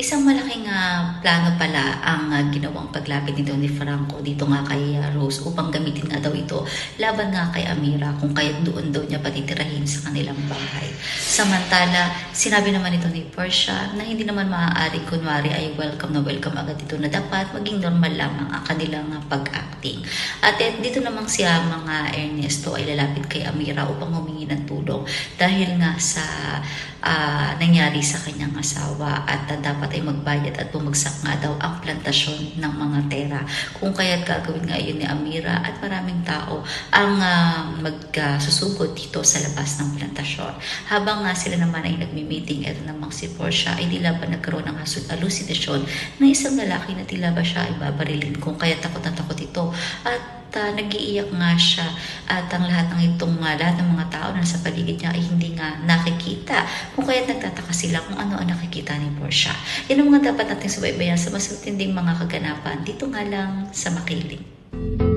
Isang malaking ah, plano pala ang ah, ginawang paglapit nito ni Franco dito nga kay ah, Rose upang gamitin nga daw ito laban nga kay Amira kung kaya't doon daw niya patitirahin sa kanilang bahay. Samantala, sinabi naman ito ni Portia na hindi naman maaari kunwari ay welcome na welcome agad ito na dapat maging normal lamang ang kanilang ah, pag-acting. At eh, dito namang siya mga Ernesto ay lalapit kay Amira upang humingi ng tulong dahil nga sa ah, nangyari sa kanyang asawa at ah, dapat ay magbayad at bumagsak nga daw ang plantasyon ng mga tera. Kung kaya't gagawin nga yun ni Amira at maraming tao ang ah, magsusugod dito sa labas ng plantasyon. Habang nga sila naman ay nagmi-meeting, eto namang si Portia ay tila ba nagkaroon ng halusinasyon na isang lalaki na tila ba siya ay babarilin kung kaya takot na takot ito. At uh, nag-iiyak nga siya at ang lahat ng itong uh, lahat ng mga tao na nasa paligid niya ay hindi nga nakikita kung kaya nagtataka sila kung ano ang nakikita ni Portia. Yan ang mga dapat nating subaybayan sa mas matinding mga kaganapan dito nga lang sa Makiling.